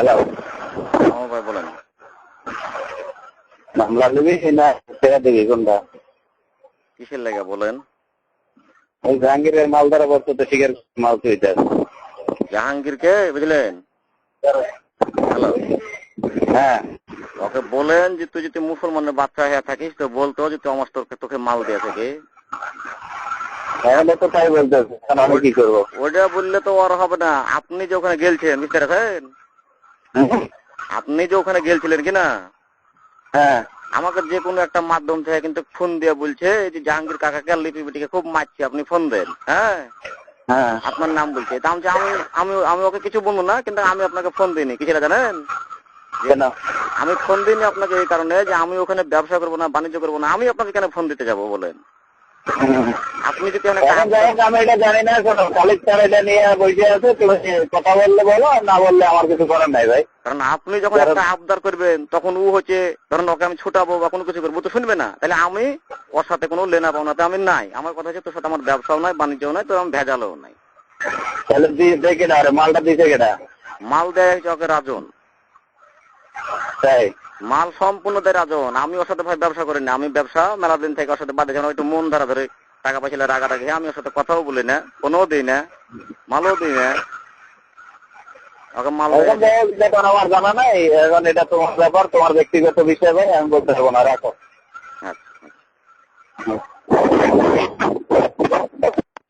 Hello ভাই বলেন। মামলা নিবি না টাকা দিবি কোনটা? কিসের লেগে বলেন? ওই জাহাঙ্গীরের মাল দ্বারা বলতো তো শিকার মাল জাহাঙ্গীরকে বুঝলেন? হ্যালো হ্যাঁ। ওকে বলেন যে তুই যদি মুসলমানের বাচ্চা হয়ে থাকিস তো বলতো যে তুই আমার তোকে তোকে মাল দিয়ে থাকে। তাহলে তো তাই এখন আমি কি করব? ওটা বললে তো আর হবে না। আপনি যে ওখানে গেলছেন বুঝতে পারছেন? আপনি যে ওখানে গেলছিলেন কিনা হ্যাঁ। আমাকে যে কোনো একটা মাধ্যম থেকে কিন্তু ফোন দিয়ে বলছে যে জাহাঙ্গীর কাকাকে লিপি বিটিকে খুব মারছে আপনি ফোন দেন হ্যাঁ? হ্যাঁ। আপনার নাম বলছে। তা আমি আমি আমি আমি ওকে কিছু বলব না কিন্তু আমি আপনাকে ফোন দিইনি কিছুটা জানেন? আমি ফোন দিইনি আপনাকে এই কারণে যে আমি ওখানে ব্যবসা করব না বাণিজ্য করব না আমি আপনাকে কেন ফোন দিতে যাব বলেন? আপনি যদি আমি এটা জানি না শোনো কলেজ স্যার এটা নিয়ে বসে আছে তুমি কথা বললে বলো আর না বললে আমার কিছু করার নাই ভাই। কারণ আপনি যখন একটা আবদার করবেন তখন ও হচ্ছে ধরেন ওকে আমি ছুটাবো বা কোনো কিছু করব তো শুনবে না। তাহলে আমি ওর সাথে কোনো লেনা পাওনাতে আমি নাই। আমার কথা হচ্ছে তোর সাথে আমার ব্যবসাও নাই বাণিজ্যও নাই তো আমি ভেজালও নাই। তাহলে দিয়েছে কেনা রে? মালটা দিয়েছে কেনা মাল দেয় হচ্ছে ওকে রাজন। তাই। মাল সম্পূর্ণ দেয় রাজন। আমি ওর সাথে ভাই ব্যবসা করি না। আমি ব্যবসা মেলা দিন থেকে ওর সাথে বাদে যখন একটু মন ধরা ধরে টাকা পয়সা রাগা রাখি আমি ওর সাথে কথাও বলি না কোনো দিই না মালও দিই না। ওকে মাল এখন আমার জানা নাই এখন এটা তোমার ব্যাপার তোমার ব্যক্তিগত বিষয় ভাই আমি বলতে পারব না রাখো। আচ্ছা।